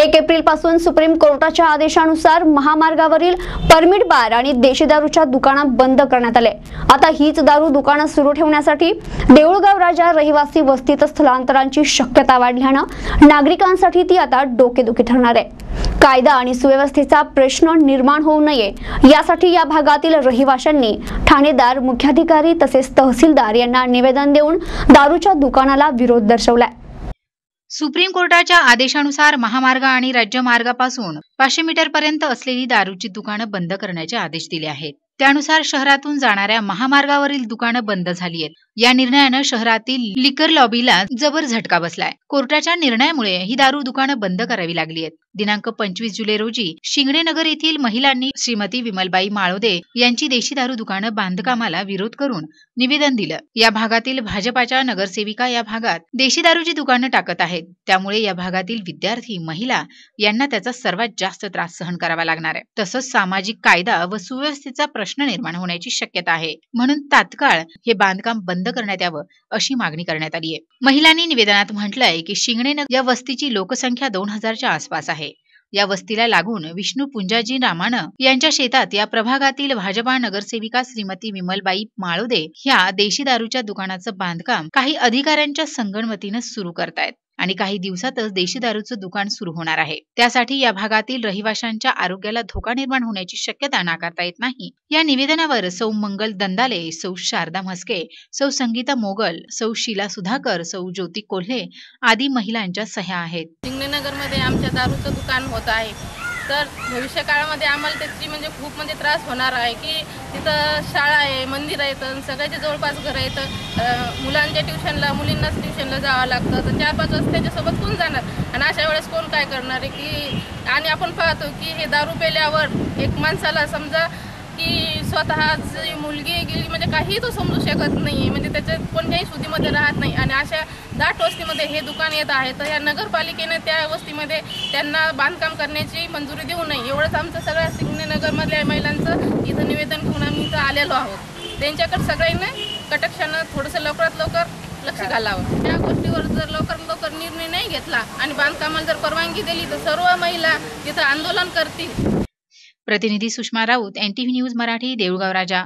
एक एप्रिलपासून सुप्रीम कोर्टाच्या आदेशानुसार महामार्गावरील परमिट बार आणि देशी दारूच्या दुकाना बंद करण्यात आले. आता हीच दारू दुकानं सुरू ठेवण्यासाठी देऊळगाव राजा रहिवासी वस्तीत स्थलांतरांची शक्यता वाढल्यानं नागरिकांसाठी ती आता डोकेदुखी ठरणार आहे. कायदा आणि सुव्यवस्थेचा प्रश्न निर्माण होऊ नये यासाठी या भागातील रहिवाशांनी ठाणेदार मुख्याधिकारी तसेच तहसीलदार यांना निवेदन देऊन दारूच्या दुकानाला विरोध दर्शवलाय. सुप्रीम कोर्टाच्या आदेशानुसार महामार्ग आणि राज्यमार्गापासून पाचशे मीटर पर्यंत असलेली दारूची दुकानं बंद करण्याचे आदेश दिले आहेत. त्यानुसार शहरातून जाणाऱ्या महामार्गावरील दुकानं बंद झाली आहेत. या निर्णयानं शहरातील लिकर लॉबीला जबर झटका बसलाय. कोर्टाच्या निर्णयामुळे ही दारू दुकानं बंद करावी लागली आहेत. दिनांक पंचवीस जुलै रोजी शिंगणे नगर येथील महिलांनी श्रीमती विमलबाई माळोदे यांची देशी दारू दुकानं बांधकामाला विरोध करून निवेदन दिलं. या भागातील भाजपाच्या नगरसेविका या भागात देशी दारूची दुकानं टाकत आहेत. त्यामुळे या भागातील विद्यार्थी महिला यांना त्याचा सर्वात जास्त त्रास सहन करावा लागणार आहे. तसंच सामाजिक कायदा व सुव्यवस्थेचा प्रश्न निर्माण होण्याची शक्यता आहे. म्हणून तात्काळ हे बांधकाम बंद करण्यात यावं अशी मागणी करण्यात आली आहे. महिलांनी निवेदनात म्हटलंय की शिंगणे या वस्तीची लोकसंख्या दोन हजारच्या आसपास आहे. या वस्तीला लागून विष्णू पुंजाजी रामानं यांच्या शेतात या प्रभागातील भाजपा नगरसेविका श्रीमती विमलबाई माळोदे ह्या देशी दारूच्या दुकानाचं बांधकाम काही अधिकाऱ्यांच्या संगणमतीनं सुरू करतायत. आणि काही दिवसातच देशी दारूचं दुकान सुरू होणार आहे. त्यासाठी या भागातील रहिवाशांच्या आरोग्याला धोका निर्माण होण्याची शक्यता नाकारता येत नाही. या निवेदनावर सौ मंगल दंदाले सौ शारदा म्हस्के सौ संगीता मोगल सौ शीला सुधाकर सौ ज्योती कोल्हे आदी महिलांच्या सह्या आहेत. मध्ये आमच्या दारूचं दुकान होत आहे. तर भविष्य काळामध्ये आम्हाला त्याची म्हणजे खूप म्हणजे त्रास होणार आहे की तिथं शाळा आहे मंदिर आहे तर सगळ्याच्या जवळपास घर आहेत. मुलांच्या ट्युशनला मुलींनाच ट्युशनला जावं लागतं. तर चार पाच वाजता त्याच्यासोबत कोण जाणार? आणि अशा वेळेस कोण काय करणार आहे की आणि आपण पाहतो की हे दारू पेल्यावर एक माणसाला समजा की स्वतःची मुलगी गेली म्हणजे काही तो समजू शकत नाही म्हणजे त्याच्यात कोणत्याही सुधीमध्ये राहत नाही. आणि अशा दाट वस्तीमध्ये हे दुकान येत आहे तर या नगरपालिकेने त्या वस्तीमध्ये त्यांना बांधकाम करण्याची मंजुरी देऊ नये. एवढंच आमचं सगळ्या सिग्नेनगरमधल्या महिलांचं इथं निवेदन घेऊन आम्ही इथं आलेलो आहोत. त्यांच्याकडे सगळ्यांना कटक्षानं थोडंसं लवकरात लवकर लक्ष घालावं. या गोष्टीवर जर लवकर लवकर निर्णय नाही घेतला आणि बांधकामाला जर परवानगी दिली तर सर्व महिला तिथं आंदोलन करतील. प्रतिनिधी सुषमा राऊत एनटीव्ही न्यूज मराठी देऊळगाव राजा.